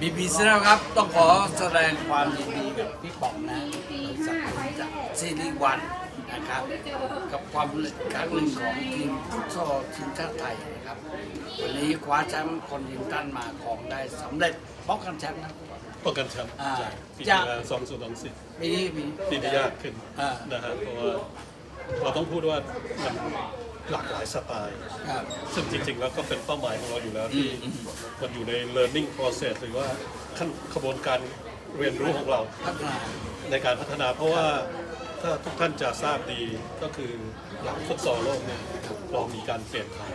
บีบีซีแล้วครับ ต้องขอแสดงความยินดีกับพี่ป๋องนะบริษัทจากซีรีส์วันนะครับ กับความสำเร็จครั้งหนึ่งของทีมฟุตซอลทีมชาติไทยนะครับ วันนี้คว้าแชมป์คอนติเนนตัลมาของได้สำเร็จป้องกันแชมป์นะ ป้องกันแชมป์อ่าจากปีจะที่แล้วสองศูนย์สองสิบปีนี้ปี ปีนี้ยากขึ้นอ่านะฮะเพราะว่าเราต้องพูดว่ามัน หลากหลายสไตล์ครับ ซึ่งจริงๆ แล้วก็เป็นเป้าหมายของเราอยู่แล้วที่มันอยู่ใน learning process หรือว่าขั้นขบวนการเรียนรู้ของเรา พัฒนา ในการพัฒนาเพราะว่าถ้าทุกท่านจะทราบดีก็คือหลังฟุตซอลโลกเนี่ยเรามีการเปลี่ยนถ่าย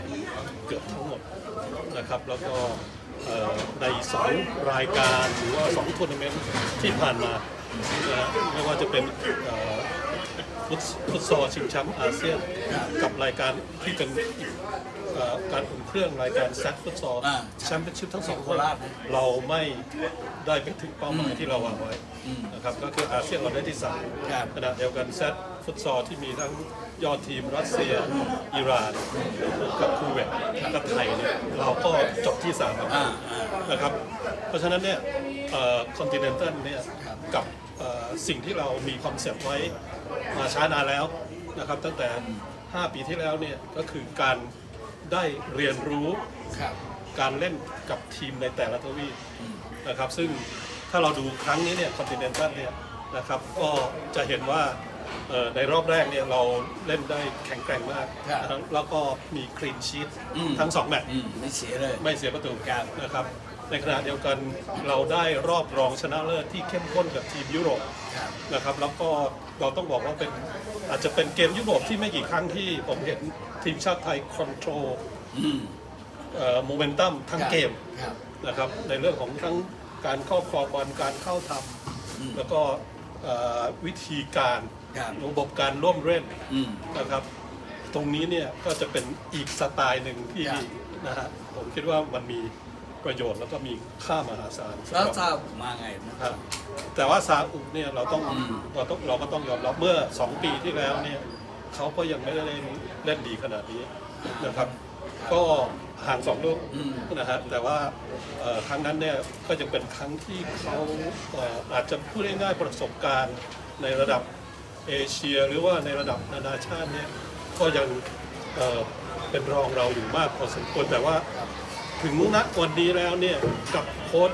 เกือบทั้งหมดนะครับ แล้วก็เอ่อในสองรายการหรือว่าสองทัวร์นาเมนต์ที่ผ่านมานะฮะไม่ว่าจะเป็นเอ่อ ฟุตฟุตซอลชิงแชมป์อาเซียนกับรายการที่เป็นอีกเอ่อการอุ่นเครื่องรายการแซดฟุตซอลอ่าแชมเปี้ยนชิพทั้งสองโคคนราชนะเราไม่ได้ไปถึงเป้าหมายที่เราวางไว้นะครับก็คืออาเซียนเราได้ที่สามครับขณะเดียวกันแซดฟุตซอลที่มีทั้งยอดทีมรัสเซีย อิหร่านกับคูเวตและไทยเนี่ยเราก็จบที่สามอ่าอ่านะครับ เพราะฉะนั้นเนี่ยคอนติเนนตัลเนี่ยกับเอ่อ สิ่งที่เรามีคอนเซปต์ไว้มาช้านานแล้วนะครับ ตั้งแต่ 5 ปีที่แล้วเนี่ยก็คือการได้เรียนรู้ครับการเล่นกับทีมในแต่ละทวีปนะครับ ซึ่งถ้าเราดูครั้งนี้เนี่ยคอนติเนนตัลเนี่ยนะครับก็จะเห็นว่า เอ่อในรอบแรกเนี่ยเราเล่นได้แข็งแกร่งมากครับนะครับแล้วก็มีคลีนชีตอืมทั้งสองแมตช์ อืมไม่เสียเลย ไม่เสียประตูนะครับ ในขณะเดียวกันเราได้รอบรองชนะเลิศที่เข้มข้นกับทีมยุโรปครับ นะครับ แล้วก็เราต้องบอกว่าเป็นอาจจะเป็นเกมยุโรปที่ไม่กี่ครั้งที่ผมเห็นทีมชาติไทยคอนโทรลอืมโมเมนตัมทั้งเกมครับ นะครับในเรื่องของทั้งการครอบครองบอลการเข้าทำแล้วก็ เอ่อวิธีการครับระบบการร่วมเล่นอืม นะครับ ตรงนี้เนี่ยก็จะเป็นอีกสไตล์หนึ่งที่ครับ นะฮะผมคิดว่ามันมีประโยชน์แล้วก็มีค่ามหาศาลสำหแล้วรับทราบมาไงนะ ครับแต่ว่าซาอุเนี่ยเราต้องอืม เราต้องเราก็ต้องยอมรับเมื่อ 2 ปีที่แล้วเนี่ยเขาก็ยังไม่ได้เล่นเล่นดีขนาดนี้นะครับ ก็ ห่างสองลูกอืมนะฮะแต่ว่าเอ่อครั้งนั้นเนี่ยก็ยังเป็นครั้งที่เขาเอ่ออาจจะพูดง่ายๆประสบการณ์ในระดับเอเชียหรือว่าในระดับนานาชาติเนี่ยก็ยังเอ่อเป็นรองเราอยู่มากพอสมควรแต่ว่าถึงณวันนี้แล้วเนี่ยกับโค้ช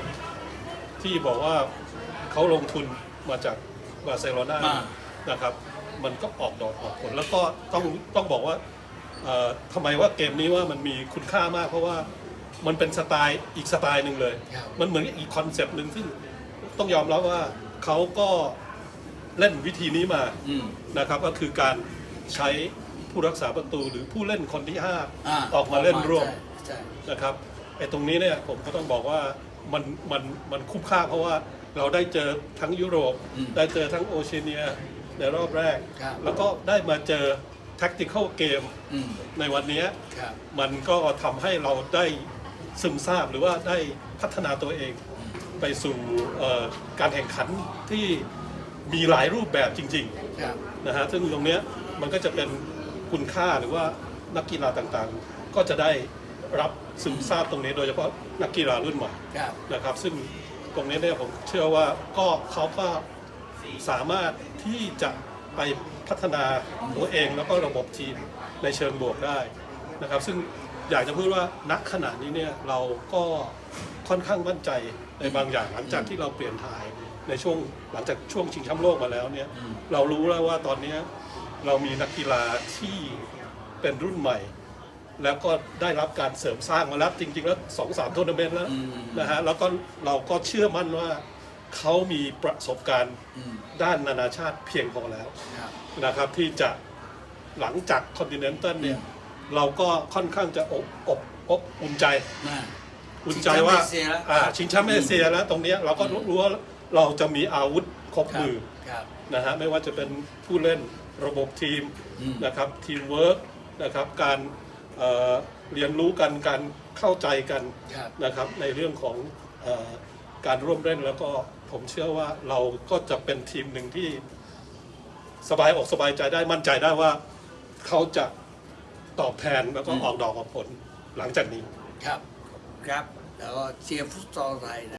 ที่บอกว่าเขาลงทุนมาจากบาร์เซโลนาอ่านะครับ มันก็ออกดอกออกผลแล้วก็ต้องต้องบอกว่า เอ่อทำไมว่าเกมนี้ว่ามันมีคุณค่ามาก เพราะว่ามันเป็นสไตล์อีกสไตล์หนึ่งเลย ครับ มันเหมือนอีกคอนเซปต์หนึ่งซึ่งต้องยอมรับว่าเขาก็เล่นวิธีนี้มา อืม นะครับก็คือการใช้ผู้รักษาประตูหรือผู้เล่นคนที่ อ่า5 ออกมาเล่นร่วมใช่ใช่ นะครับไอ้ตรงนี้เนี่ยผมก็ต้องบอกว่ามันมันมันคุ้มค่าเพราะว่าเราได้เจอทั้งยุโรปได้เจอทั้งโอเชียเนียในรอบแรก ครับ แล้วก็ได้มาเจอ tactical เกมอืมในวันเนี้ยครับมันก็ทำให้เราได้ซึมซาบหรือว่าได้พัฒนาตัวเอง ไปสู่เอ่อการแข่งขันที่มีหลายรูปแบบจริง ๆ ครับ นะฮะซึ่งตรงเนี้ยมันก็จะเป็นคุณค่าหรือว่านักกีฬาต่างๆ ก็จะได้รับซึมซาบตรงนี้โดยเฉพาะนักกีฬารุ่นใหม่ครับ นะครับ ซึ่งตรงนี้เนี่ยผมเชื่อว่าก็เขาก็สามารถที่จะไป พัฒนาตัวเองแล้วก็ระบบทีมในเชิงบวกได้นะครับ ซึ่งอยากจะพูดว่าณขณะนี้เนี่ยเราก็ค่อนข้างมั่นใจในบางอย่างหลังจากที่เราเปลี่ยนถ่ายในช่วงหลังจากช่วงชิงแชมป์โลกมาแล้วเนี่ยเรารู้แล้วว่าตอนนี้เรามีนักกีฬาที่เป็นรุ่นใหม่ แล้วก็ได้รับการเสริมสร้างมาแล้วจริง ๆ แล้วสองสามทัวร์นาเมนต์แล้วนะฮะแล้วก็เราก็เชื่อมั่นว่า เขามีประสบการณ์อืมด้านนานาชาติเพียงพอแล้วครับนะครับที่จะหลังจากคอนติเนนตัลเนี่ยเราก็ค่อนข้างจะอบอบอบอุ่นใจน่าอุ่นใจว่าชิงแชมป์เอเชียแล้วอ่าชิงแชมป์เอเชียแล้วตรงเนี้ยเราก็รู้ว่าเราจะมีอาวุธครบครับมือครับนะฮะไม่ว่าจะเป็นผู้เล่นระบบทีมอืมนะครับทีมเวิร์กนะครับการเอ่อเรียนรู้กันการเข้าใจกันครับนะครับในเรื่องของเออการร่วมเล่นแล้วก็ ผมเชื่อว่าเราก็จะเป็นทีมหนึ่งที่สบายอกสบายใจได้มั่นใจได้ว่าเขาจะตอบแทนแล้วก็ออกดอกออกผลหลังจากนี้ ครับ ครับ แล้วก็เชียร์ฟุตซอลไทยนะ